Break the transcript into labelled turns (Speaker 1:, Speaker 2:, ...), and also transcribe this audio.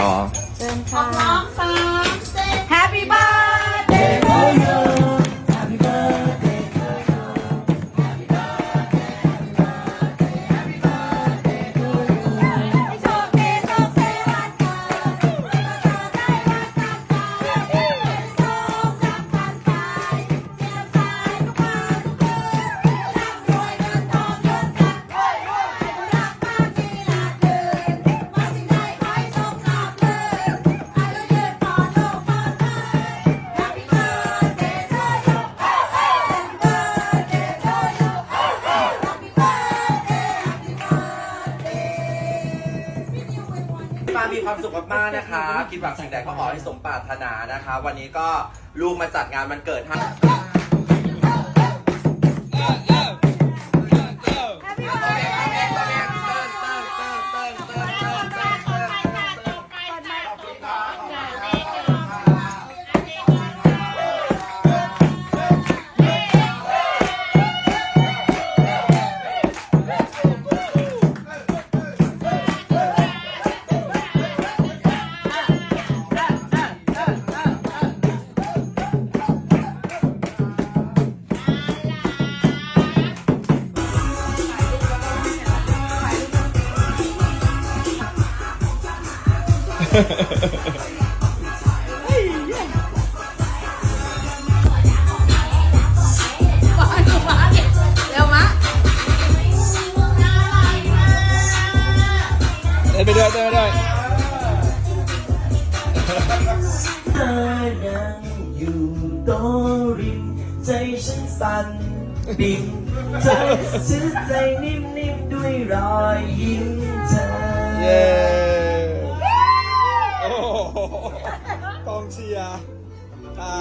Speaker 1: อ๋อ
Speaker 2: เชิญ
Speaker 3: พร้
Speaker 2: ค่ะ
Speaker 3: อมสามเจ็ด
Speaker 2: Happy birthday ปามีควา
Speaker 1: มสุขมากๆนะคะ คิดหวังสิ่งใดก็ขอให้สมปรารถนานะคะ วันนี้ก็ลูกมาจัดงานวันเกิดให้
Speaker 4: ไปด้วยเดินไปด้วย
Speaker 5: ยังอยู่ต๊ะริมใจฉันสั่นปิ่มใจซื้อใจนิ่มๆด้วยรอยยิ้ม
Speaker 4: กองเชียร์อ่า